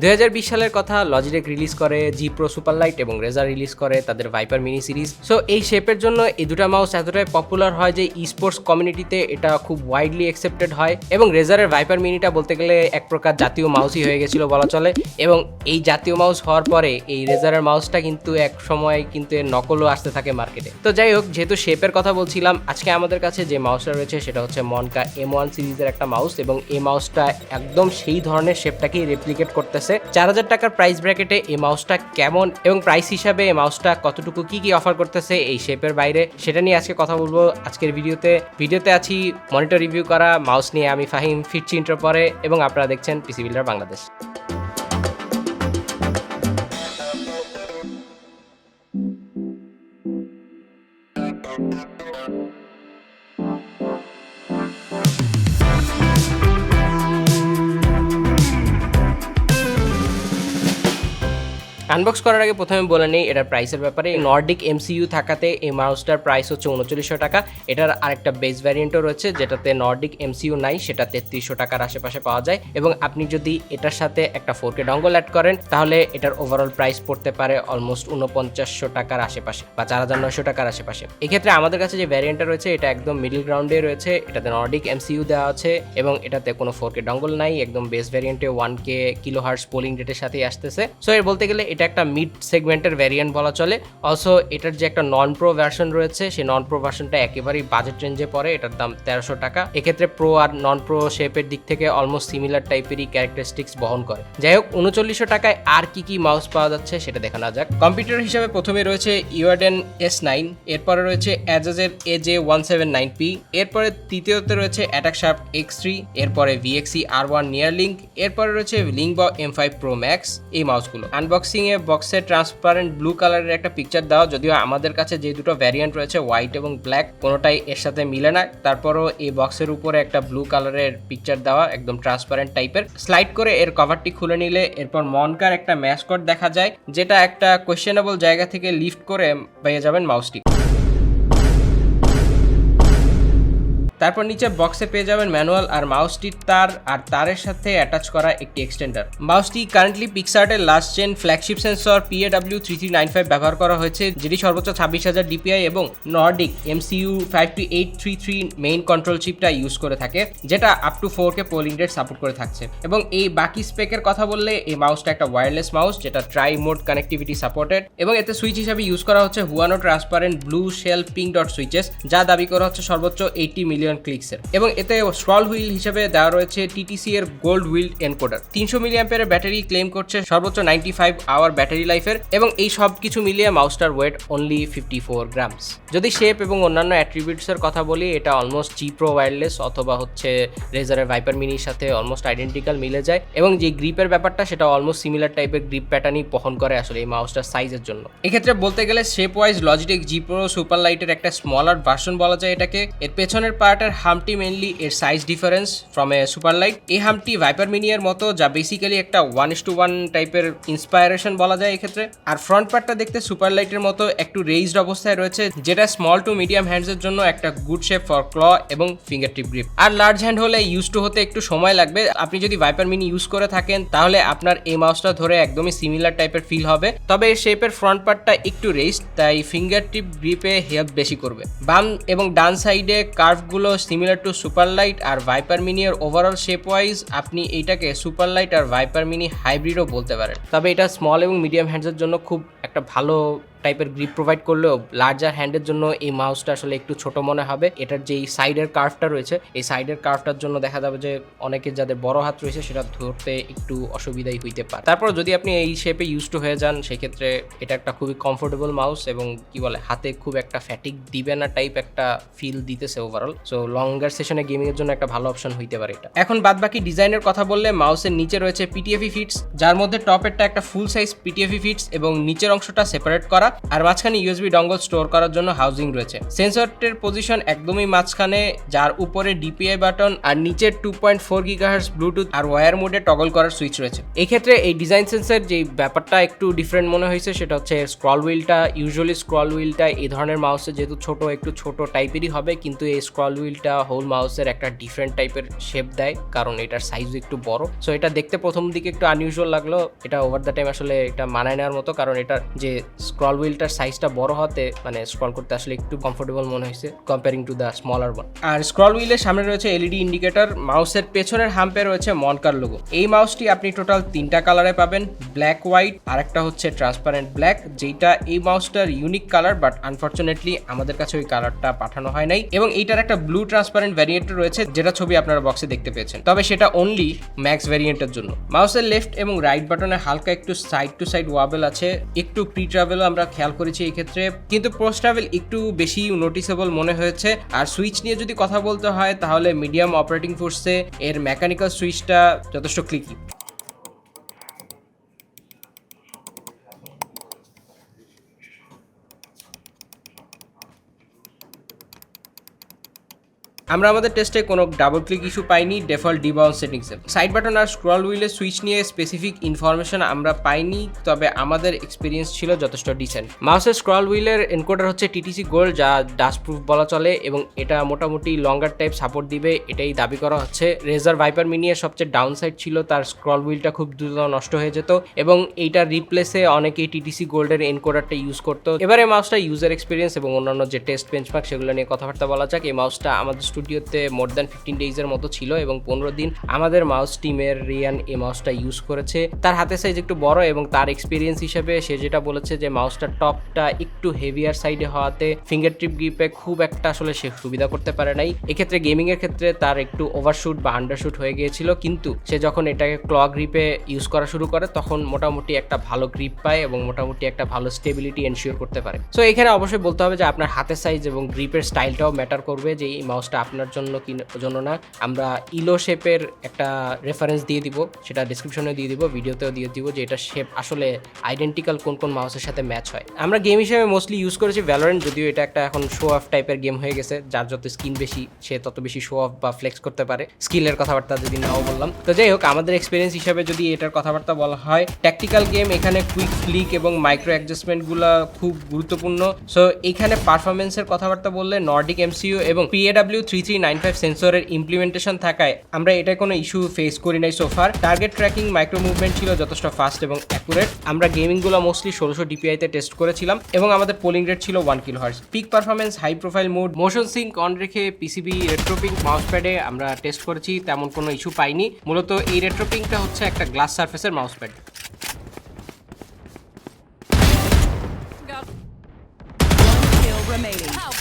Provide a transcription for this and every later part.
দুই হাজার বিশ সালের কথা লজিটেক রিলিজ করে জি প্রো সুপার লাইট এবং রেজার রিলিজ করে, তাদের ভাইপার মিনি সিরিজ সো এই শেপের জন্য এই দুটা মাউস এতটাই পপুলার হয় যে ই স্পোর্টস কমিউনিটিতে এটা খুব ওয়াইডলি অ্যাকসেপ্টেড হয়। এবং রেজারের ভাইপার মিনিটা বলতে গেলে এক প্রকার জাতীয় মাউসই হয়ে গেছিল বলা চলে। এবং এই জাতীয় মাউস হওয়ার পরে এই রেজারের মাউসটা কিন্তু এক সময় কিন্তু এর নকলও আসতে থাকে মার্কেটে তো যাই হোক, যেহেতু শেপের কথা বলছিলাম, আজকে আমাদের কাছে যে মাউসটা রয়েছে সেটা হচ্ছে মনকা এম ওয়ান সিরিজের একটা মাউস এবং এই মাউসটা একদম সেই ধরনের শেপটাকেই রেপ্লিকেট করতেছে। চার হাজার টাকার প্রাইস ব্র্যাকেটে এই মাউসটা কেমন এবং প্রাইস হিসাবে এই মাউসটা কতটুকু, কি কি অফার করতেছে এই শেপের বাইরে সেটা নিয়ে আজকে কথা বলব। আজকের ভিডিওতে ভিডিওতে আছি মনিটর রিভিউ করা মাউস নিয়ে আমি ফাহিম, ফিরছি ইন্টার পরে এবং আপনারা দেখছেন পিসি বিল্ডার বাংলাদেশ আনবক্স করার আগে প্রথমে বলে নেই, এটার প্রাইসের ব্যাপারে। নর্ডিক এমসিইউ থাকাতে এই মাউসটার প্রাইস হচ্ছে উনচল্লিশশো টাকা। এটার আরেকটা বেস ভ্যারিয়েন্টও রয়েছে, যেটাতে নর্ডিক এমসিইউ নাই, সেটা তেত্রিশশো টাকার আশেপাশে পাওয়া যায়। এবং আপনি যদি এটার সাথে একটা ফোর কে ডঙ্গল অ্যাড করেন, তাহলে এটার ওভারঅল প্রাইস পড়তে পারে অলমোস্ট উনপঞ্চাশশো টাকার আশেপাশে, বা চার হাজার নয়শো টাকার আশেপাশে। এক্ষেত্রে আমাদের কাছে যে ভ্যারিয়েন্টটা রয়েছে, এটা একদম মিডিল গ্রাউন্ডে রয়েছে। এটাতে নর্ডিক এমসিইউ দেওয়া আছে, এবং এটাতে কোনো ফোর কে ডঙ্গল নাই, একদম base ভ্যারিয়েন্টে one K kilo hertz polling রেটের সাথেই আসতেছে। সো এর বলতে গেলে এটা একটা মিড সেগমেন্টের ভ্যারিয়েন্ট বলা চলে। অলসো এটার যে একটা নন প্রো ভার্সন রয়েছে, সেই নন প্রো ভার্সনটা একেবারেই বাজেট রেঞ্জে পড়ে, এটার দাম তেরোশো টাকা। এক্ষেত্রে প্রো আর নন প্রো শেপের দিক থেকে অলমোস্ট সিমিলার টাইপেরই ক্যারেক্টারিস্টিক্স বহন করে। যাই হোক, উনচল্লিশশো টাকায় আর কি কি মাউস পাওয়া যাচ্ছে সেটা দেখা না যাক। কম্পিউটার হিসাবে প্রথমে রয়েছে ইউআরডেন এস নাইন এরপরে রয়েছে অ্যাজাজের A J one seven nine P এরপরে তৃতীয়তে রয়েছে অ্যাটাক শার্প এক্স থ্রি এরপরে VXE R one near link এরপরে রয়েছে link M five pro max এই মাউসগুলো আনবক্সিং এ বক্সের ট্রান্সপারেন্ট ব্লু কালারের একটা পিকচার দেওয়া যদিও আমাদের কাছে যে দুটো ভ্যারিয়েন্ট রয়েছে হোয়াইট এবং ব্ল্যাক কোনোটাই এর সাথে মিলে না। তারপরও এই বক্সের উপরে একটা ব্লু কালারের পিকচার দেওয়া, একদম ট্রান্সপারেন্ট টাইপের স্লাইড করে এর কভারটি খুলে নিলে এরপর মনকার একটা ম্যাসকট দেখা যায়, যেটা একটা কোয়েশ্চেনেবল জায়গা থেকে লিফট করে পেয়ে যাবেন মাউসটি তারপর নিচে বক্সে পেয়ে যাবেন ম্যানুয়াল আর মাউসটির তার আর তারের সাথে অ্যাটাচ করা একটি এক্সটেন্ডার মাউসটি currently পিক্সার্টের last gen flagship sensor PAW three three nine five ব্যবহার করা হয়েছে, যেটি সর্বোচ্চ ছাব্বিশ হাজার ডিপিআই এবং Nordic MCU five two eight three three main control চিপটা use করে থাকে, যেটা up to four K polling rate support করে থাকছে। এবং এই বাকি স্পেকের কথা বললে, এই মাউসটা একটা ওয়্যারলেস মাউস যেটা ট্রাই মোড কানেক্টিভিটি সাপোর্টেড এবং এতে সুইচ হিসাবে ইউজ করা হচ্ছে Huano transparent blue shell pink dot switches যা দাবি করা হচ্ছে সর্বোচ্চ এইটি মিলিয়ন ক্লিকসের এবং এতে স্ক্রল হুইল হিসেবে দেওয়া রয়েছে টিটিসি এর গোল্ড হুইল এনকোডার তিনশো মিলিয়াম্পের ব্যাটারি ক্লেম করছে সর্বোচ্চ নাইনটি ফাইভ আওয়ার ব্যাটারি লাইফের এবং এই সব কিছু মিলিয়ে মাউসটার weight only fifty four grams যদি শেপ এবং অন্যান্য অ্যাট্রিবিউটসের কথা বলি, এটা অলমোস্ট জি প্রো ওয়্যারলেস অথবা হচ্ছে রেজারের ভাইপার মিনির সাথে অলমোস্ট আইডেন্টিক্যাল মিলে যায়। এবং যে গ্রিপের ব্যাপারটা, সেটা অলমোস্ট সিমিলার টাইপের গ্রিপ প্যাটার্নই বহন করে আসলে এই মাউসটার সাইজের জন্য। এক্ষেত্রে বলতে গেলে shape wise Logitech G pro super লাইটের একটা স্মলার ভার্সন বলা যায় এটাকে। এর পেছনের পার্টের হামটি মেনলি এর size difference from A super light এই হামটি ভাইপার মিনিয়ার মতো, যা বেসিক্যালি একটা ওয়ান ইস টু ওয়ান টাইপের ইন্সপায়ারেশন বলা যায় এক্ষেত্রে। আর ফ্রন্ট পার্টটা দেখতে সুপার লাইটের মতো, একটু রেইজড অবস্থায় রয়েছে, যেটা স্মল টু মিডিয়াম হ্যান্ডসের জন্য একটা গুড শেপ ফর ক্ল এবং ফিঙ্গার টিপ গ্রিপ আর লার্জ হ্যান্ড হলে ইউজ টু হতে একটু সময় লাগবে। আপনি যদি ভাইপার মিনি ইউজ করে থাকেন, তাহলে আপনার এই মাউসটা ধরে একদমই সিমিলার টাইপের ফিল হবে। তবে এর শেপের ফ্রন্ট পার্টটা একটু রেস্ট তাই ফিঙ্গার টিপ গ্রিপে হেল্প বেশি করবে। বাম এবং ডান সাইডে কার্ভগুলো সিমিলার টু সুপার লাইট আর ভাইপার মিনি এর ওভারঅল শেপ ওয়াইজ আপনি এটাকে সুপার লাইট আর ভাইপার মিনি হাইব্রিডও বলতে পারেন। তবে এটা স্মল এবং মিডিয়াম হ্যান্ডসের জন্য খুব একটা ভালো টাইপের গ্রিপ প্রোভাইড করলেও লার্জার হ্যান্ডের জন্য এই মাউসটা আসলে একটু ছোট মনে হবে। এটার যেই সাইডের কার্ভটা রয়েছে, এই সাইডের কার্ভটার জন্য দেখা যাবে যে অনেকের যাদের বড় হাত রয়েছে সেটা ধরতে একটু অসুবিধাই হইতে পারে। তারপর যদি আপনি এই শেপে ইউজ টু হয়ে যান, সেক্ষেত্রে এটা একটা খুবই কমফোর্টেবল মাউস এবং কি বলে, হাতে খুব একটা ফ্যাটিক দিবে না টাইপ একটা ফিল দিতেছে ওভারঅল সো লঙ্গার সেশনে গেমিং এর জন্য একটা ভালো অপশন হইতে পারে এটা। এখন বাদ বাকি ডিজাইনের কথা বললে মাউসের নিচে রয়েছে পিটিএফি ফিটস যার মধ্যে টপেরটা একটা ফুল সাইজ পিটিএফি ফিটস এবং নিচের অংশটা সেপারেট করা। আর মাঝখানে ইউএসবি ডঙ্গল স্টোর করার জন্য হাউজিং রয়েছে। সেন্সরটির পজিশন একদমই মাঝখানে, যার উপরে ডিপিআই বাটন আর নিচে two point four gigahertz Bluetooth আর ওয়ার মোডে টগল করার সুইচ রয়েছে। এই ক্ষেত্রে এই ডিজাইন সেন্সের যে ব্যাপারটা একটু ডিফারেন্ট মনে হয়েছে, সেটা হচ্ছে স্ক্রল হুইলটা ইউজুয়ালি স্ক্রল হুইলটা এই ধরনের মাউসে যেহেতু ছোট, একটু ছোট টাইপেরই হবে, কিন্তু এই স্ক্রল হুইলটা হোল মাউসের একটা ডিফারেন্ট টাইপের শেপ দেয়, কারণ এটার সাইজ একটু বড়। সো এটা দেখতে প্রথম দিকে একটু আনইউজুয়াল লাগল, এটা ওভার দ্য টাইম আসলে এটা মানায় নেওয়ার মতো, কারণ এটার যে স্ক্রল হুইলটার সাইজটা বড় হতে মানে স্ক্রল করতে আসলে একটু কমফোর্টেবল মনে হয়েছে comparing to the smaller one R scroll হুইলের সামনে রয়েছে এলইডি ইন্ডিকেটর মাউসের পেছনের হাম্পে রয়েছে মনকার লোগো এই মাউসটি আপনি টোটাল তিনটা কালারে পাবেন ব্ল্যাক হোয়াইট আর একটা হচ্ছে ট্রান্সপারেন্ট ব্ল্যাক যেটা এই মাউসটার ইউনিক কালার বাট আনফর্চুনেটলি আমাদের কাছে ওই কালারটা পাঠানো হয় নাই। এবং এইটার একটা ব্লু ট্রান্সপারেন্ট ভ্যারিয়েন্ট রয়েছে, যেটা ছবি আপনারা বক্সে দেখতে পেয়েছেন। তবে সেটা অনলি ম্যাক্স ভ্যারিয়েন্টের জন্য। মাউসের লেফট এবং রাইট বাটনে হালকা একটু সাইড টু সাইড ওয়াবেল আছে, একটু প্রি ট্রাভেলও আমরা খেয়াল করেছি এই ক্ষেত্রে। কিন্তু পোস্ট একটু বেশি নোটিসেবল মনে হয়েছে। আর সুইচ নিয়ে যদি কথা বলতে হয়, তাহলে মিডিয়াম অপারেটিং ফোর্সে এর মেকানিক্যাল সুইচটা যথেষ্ট ক্লিকি আমরা আমাদের টেস্টে কোনো ডাবল ক্লিক ইস্যু পাইনি ডিফল্ট ডিবাউন্স সেটিংসে সাইড বাটন আর স্ক্রল হুইলের সুইচ নিয়ে স্পেসিফিক ইনফরমেশন আমরা পাইনি, তবে আমাদের এক্সপিরিয়েন্স ছিল যথেষ্ট ডিসেন্ট মাউসের স্ক্রল হুইলের এনকোডার হচ্ছে টিটিসি গোল্ড যা ডাস্ট প্রুফ বলা চলে, এবং এটা মোটামুটি লঙ্গার টাইপ সাপোর্ট দিবে, এটাই দাবি করা হচ্ছে। রেজার ভাইপার মিনিয়ের সবচেয়ে ডাউন সাইড ছিল, তার স্ক্রল হুইলটা খুব দ্রুত নষ্ট হয়ে যেত, এবং এইটার রিপ্লেসে অনেকেই টিটিসি গোল্ডের এনকোডারটা ইউজ করতো। এবারে মাউসটা ইউজার এক্সপিরিয়েন্স এবং অন্যান্য যে টেস্ট বেঞ্চমার্ক সেগুলো নিয়ে কথাবার্তা বলা যাক। এই মাউসটা আমাদের স্টুডিওতে মোর দ্যান ফিফটিন ডেইজের মতো ছিল এবং পনেরো দিন আমাদের মাউস টিমের রিয়ান এই মাউসটা ইউজ করেছে। তার হাতে সাইজ একটু বড় এবং তার এক্সপিরিয়েন্স হিসেবে সে যেটা বলেছে যে মাউসটার টপটা একটু হেভিয়ার সাইডে হওয়াতে ফিঙ্গার ট্রিপ গ্রিপে খুব একটা আসলে সে সুবিধা করতে পারে নাই। এক্ষেত্রে গেমিং এর ক্ষেত্রে তার একটু ওভারশুট বা আন্ডারশুট হয়ে গিয়েছিল, কিন্তু সে যখন এটাকে ক্ল গ্রিপে ইউজ করা শুরু করে, তখন মোটামুটি একটা ভালো গ্রিপ পায় এবং মোটামুটি একটা ভালো স্টেবিলিটি এনশিওর করতে পারে। সো এখানে অবশ্যই বলতে হবে যে আপনার হাতের সাইজ এবং গ্রিপের স্টাইলটাও ম্যাটার করবে যে এই মাউসটা আপনার জন্য কি জন্য না, আমরা ইলো শেপের একটা রেফারেন্স দিয়ে দিব, সেটা ডিসক্রিপশনে দিয়ে দিব ভিডিওতেও দিয়ে দিব যে এটা শেপ আসলে আইডেন্টিক্যাল কোন কোন মাউসের সাথে ম্যাচ হয়। আমরা গেম হিসেবে মোস্টলি ইউজ করেছি ভ্যালোরেন্ট যদিও এটা একটা এখন শো অফ টাইপের গেম হয়ে গেছে, যার যত স্কিন বেশি, সে তত বেশি শো অফ বা ফ্লেক্স করতে পারে। স্কিলের কথাবার্তা যদি নাও বললাম। তো যাই হোক, আমাদের এক্সপিরিয়েন্স হিসাবে যদি এটার কথাবার্তা বলা হয় ট্যাকটিক্যাল গেম এখানে কুইক ক্লিক এবং মাইক্রো অ্যাডজাস্টমেন্টগুলো খুব গুরুত্বপূর্ণ। সো এখানে পারফরমেন্সের কথাবার্তা বললে নর্ডিক এমসিইউ এবং PAW three three nine five সেন্সরের ইমপ্লিমেন্টেশন থাকায় আমরা এটা কোনো ইস্যু ফেস করি নাই সোফার টার্গেট ট্র্যাকিং মাইক্রো মুভমেন্ট ছিল যথেষ্ট ফাস্ট এবং অ্যাকুরেট আমরা গেমিংগুলো মোস্টলি ষোলোশো ডিপিআইতে টেস্ট করেছিলাম এবং আমাদের পোলিং রেট ছিল one kilo hertz peak performance high profile mode motion sync on রেখে পিসিবি রেট্রোপিং মাউস প্যাডে আমরা টেস্ট করেছি তেমন কোনো ইস্যু পাইনি। মূলত এই রেট্রোপিংটা হচ্ছে একটা glass সার্ফেসের mouse pad Got One kill remaining. Ow,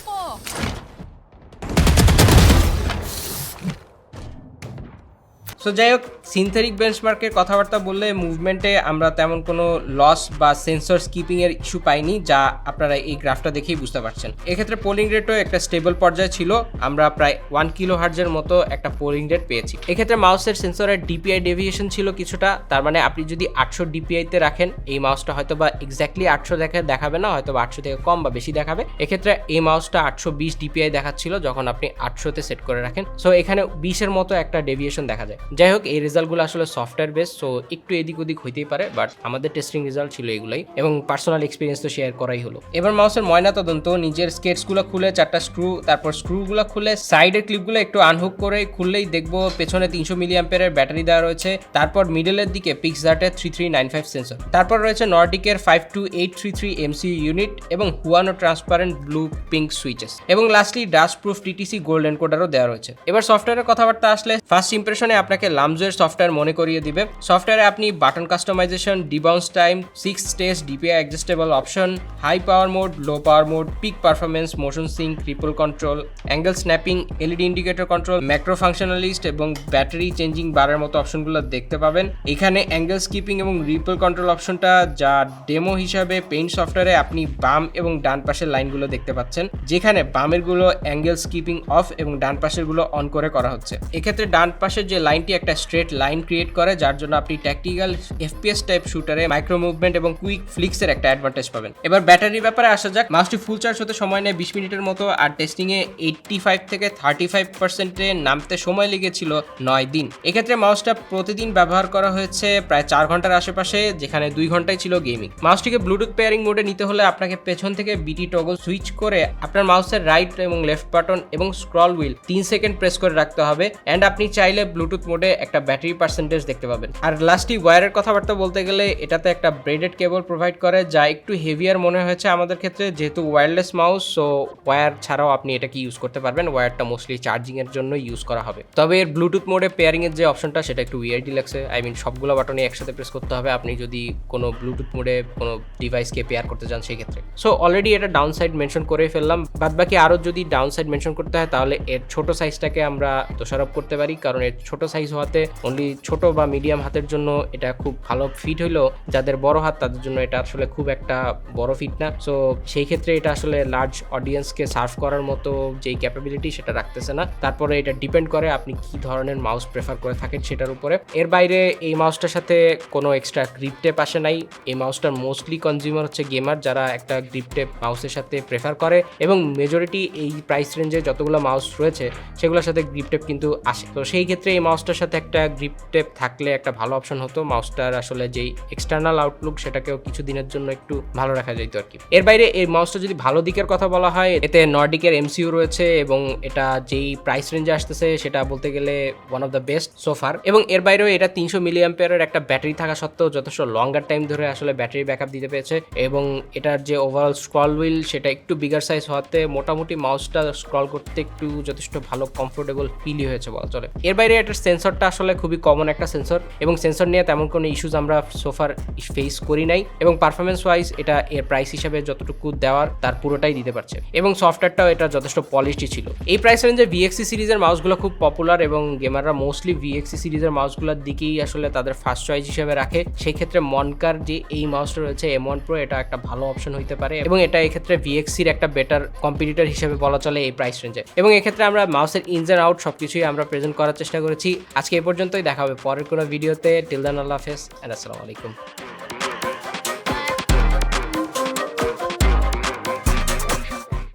so যাই হোক সিনথেটিক বেঞ্চমার্কের কথাবার্তা বললে মুভমেন্টে আমরা তেমন কোনো লস বা সেন্সর স্কিপিং এর ইস্যু পাইনি, যা আপনারা এই গ্রাফটা দেখেই বুঝতে পারছেন। এক্ষেত্রে পোলিং রেটও একটা স্টেবল পর্যায়ে ছিল, আমরা প্রায় ওয়ান কিলো হার্জের মতো একটা পোলিং রেট পেয়েছি। এক্ষেত্রে মাউসের সেন্সরের ডিপিআই ডেভিয়েশন ছিল কিছুটা, তার মানে আপনি যদি আটশো ডিপিআইতে রাখেন, এই মাউসটা হয়তো বা এক্স্যাক্টলি আটশো দেখে দেখাবে না হয়তো বা আটশো থেকে কম বা বেশি দেখাবে। এক্ষেত্রে এই মাউসটা আটশো বিশ ডিপিআই দেখাচ্ছিল, যখন আপনি আটশোতে সেট করে রাখেন। সো এখানে বিশের মতো একটা ডেভিয়েশন দেখা যায়। যাই হোক, এই রেজাল্টগুলো আসলে সফটওয়্যার বেস সো একটু এদিক ওদিক হইতেই পারে বাট আমাদের টেস্টিং রেজাল্ট ছিল এগুলাই, এবং পার্সোনাল এক্সপিরিয়েন্স তো শেয়ার করাই হলো। এবার মাউসের ময়না তদন্ত, নিজের স্কেটসগুলো খুলে, চারটা স্ক্রু তারপর স্ক্রুগুলো খুলে সাইডের ক্লিপগুলো একটু আনহুক করে খুললেই দেখব পেছনে তিনশো মিলি অ্যাম্পের ব্যাটারি দেওয়া রয়েছে, তারপর মিডলের দিকে পিক্সার্টের three three nine five sensor তারপর রয়েছে নর্ডিকের five two eight three three MC unit এবং Huano transparent blue pink switches এবং lastly dust proof TTC golden কোডারও দেওয়া রয়েছে। এবার সফটওয়্যারের কথাবার্তা আসলে ফার্স্ট ইম্প্রেশনে আপনাকে লামজের সফটওয়্যার মনে করিয়ে দিবে। সফটওয়্যারে আপনি button customization debounce time six stage DPI adjustable option high power mode low power mode peak performance motion sync triple control angle snapping LED indicator control macro function list এবং battery changing বারের মতো অপশনগুলো দেখতে পাবেন। এখানে angle skipping এবং ripple control অপশনটা যা ডেমো হিসাবে পেইন্ট সফটওয়্যারে আপনি বাম এবং ডান পাশের লাইনগুলো দেখতে পাচ্ছেন, যেখানে বামেরগুলো অ্যাঙ্গেল স্কিপিং অফ এবং ডান পাশেরগুলো অন করে করা হচ্ছে। এক্ষেত্রে ডান পাশের যে লাইনটি একটা স্ট্রেট লাইন ক্রিয়েট করে, যার জন্য আপনি ট্যাকটিক্যাল এফপিএস টাইপ শুটারে মাইক্রো মুভমেন্ট এবং কুইক ফ্লিক্সের একটা অ্যাডভান্টেজ পাবেন। এবার ব্যাটারির ব্যাপারে আসা যাক। মাউসটি ফুল চার্জ হতে সময় নেয় বিশ মিনিটের মতো, আর টেস্টিংয়ে এইট্টি ফাইভ থেকে থার্টি ফাইভ পার্সেন্টে নামতে সময় লেগেছিল নয় দিন। এক্ষেত্রে মাউসটা প্রতিদিন ব্যবহার করা হয়েছে প্রায় চার ঘণ্টার আশেপাশে, যেখানে দুই ঘন্টায় ছিল গেমিং মাউসটিকে ব্লুটুথ পেয়ারিং মোডে নিতে হলে আপনাকে পেছন থেকে বিটি টগল সুইচ করে আপনার মাউসের রাইট এবং লেফট বাটন এবং স্ক্রল হুইল তিন সেকেন্ড প্রেস করে রাখতে হবে। অ্যান্ড আপনি চাইলে ব্লুটুথ মোডে একটা ব্যাটারি পার্সেন্টেজ দেখতে পাবেন। আর লাস্টই ওয়্যারের কথাবার্তা বলতে গেলে, এটাতে একটা ব্রেডেড কেবল প্রোভাইড করে, যা একটু হেভিয়ার মনে হয়েছে আমাদের ক্ষেত্রে, যেহেতু ওয়্যারলেস মাউস সো ওয়্যার ছাড়াও আপনি এটাকে ইউজ করতে পারবেন। ওয়্যারটা মোস্টলি চার্জিং এর জন্য ইউজ করা হবে। তবে এর ব্লুটুথ মোডে পেয়ারিং এর যে অপশনটা সেটা একটু উইয়ার্ডি লাগছে। আই মিন সবগুলো বাটনে একসাথে প্রেস করতে হবে। আপনি যদি কোনো ব্লুটুথ মোডে কোনো ডিভাইসকে পেয়ার করতে চান সেই ক্ষেত্রে সো অলরেডি এটা ডাউন সাইড মেনশন করে ফেললাম। বাদ বাকি আরও যদি ডাউন সাইড মেনশন করতে হয়, তাহলে এর ছোট সাইজটাকে আমরা দোষারোপ করতে পারি। কারণ এর ছোট সাইজ হওয়াতে অনলি ছোট বা মিডিয়াম হাতের জন্য এটা খুব ভালো ফিট হইলেও যাদের বড় হাত, তাদের জন্য এটা আসলে খুব একটা বড় ফিট না। সো সেই ক্ষেত্রে এটা আসলে লার্জ অডিয়েন্সকে সার্ভ করার মতো যেই ক্যাপাবিলিটি সেটা রাখতেছে না। তারপরে এটা ডিপেন্ড করে আপনি কি ধরনের মাউস প্রেফার করে থাকেন সেটার উপরে। এর বাইরে এই মাউসটার সাথে কোনো এক্সট্রা গ্রিপ টেপ আসে নাই। এই মাউসটার মোস্টলি কনজিউমার হচ্ছে গেমার যারা একটা গ্রিপ টেপ মাউসের সাথে প্রেফার করে। এবং মেজরিটি এই প্রাইস রেঞ্জে যতগুলো মাউস রয়েছে, সেগুলোর সাথে গ্রিপ টেপ কিন্তু আসে। তো সেই ক্ষেত্রে এই মাউসটার সাথে একটা গ্রিপ টেপ থাকলে একটা ভালো অপশন হতো। মাউসটার আসলে যেই এক্সটার্নাল আউটলুক সেটাকেও কিছু দিনের জন্য একটু ভালো রাখা যেত আর কি। এর বাইরে এই মাউসটা যদি ভালো দিকের কথা বলা হয়, এতে নর্ডিকের এমসিউ রয়েছে এবং এটা যেই প্রাইস রেঞ্জে আসতেছে সেটা বলতে গেলে ওয়ান অফ দ্য বেস্ট সোফার এবং এর বাইরেও এটা তিনশো মিলি অ্যাম্পিয়ারের একটা ব্যাটারি থাকা সত্ত্বেও যথেষ্ট লঙ্গার টাইম ধরে আসলে ব্যাটারি ব্যাকআপ দিতে পেরেছে। এবং এটার যে ওভারঅল স্ক্রল হুইল সেটা একটু বিগার সাইজ হওয়াতে মোটামুটি মাউসটা স্ক্রল করতে একটু যথেষ্ট ভালো কমফোর্টেবল ফিলই হয়েছে বলা চলে। এর বাইরে এটার সেন্সরটা আসলে খুবই কমন একটা সেন্সর এবং সেন্সর নিয়ে তেমন কোনো ইস্যুজ আমরা সোফার ফেস করি নাই এবং পারফরমেন্স ওয়াইজ এটা এর প্রাইস হিসাবে যতটুকু দেওয়ার তার পুরোটাই দিতে পারছে এবং সফটওয়্যারটাও এটা যথেষ্ট পলিশই ছিল। এই প্রাইস রেঞ্জে ভিএক্সি সিরিজের মাউসগুলো খুব পপুলার এবং গেমাররা মোস্টলি ভিএক্সি সিরিজের মাউসগুলোর দিকেই আসলে তাদের ফার্স্ট চয়েস হিসেবে রাখে। সেই ক্ষেত্রে মনকার যে এই মাউসটা রয়েছে এম ওয়ান প্রো এটা একটা ভালো অপশন হইতে পারে এবং এটা এক্ষেত্রে ভিএক্সির একটা বেটার কম্পিটিটর হিসেবে বলা চলে এই প্রাইস রেঞ্জে এবং এক্ষেত্রে আমরা মাউসের অ্যান্ড আউট সবকিছুই আমরা প্রেজেন্ট করার চেষ্টা করেছি। আজকে এই পর্যন্তই দেখা হবে পরের কোনো ভিডিওতে টিল দান আল্লাহ হাফেজ আসসালামু আলাইকুম।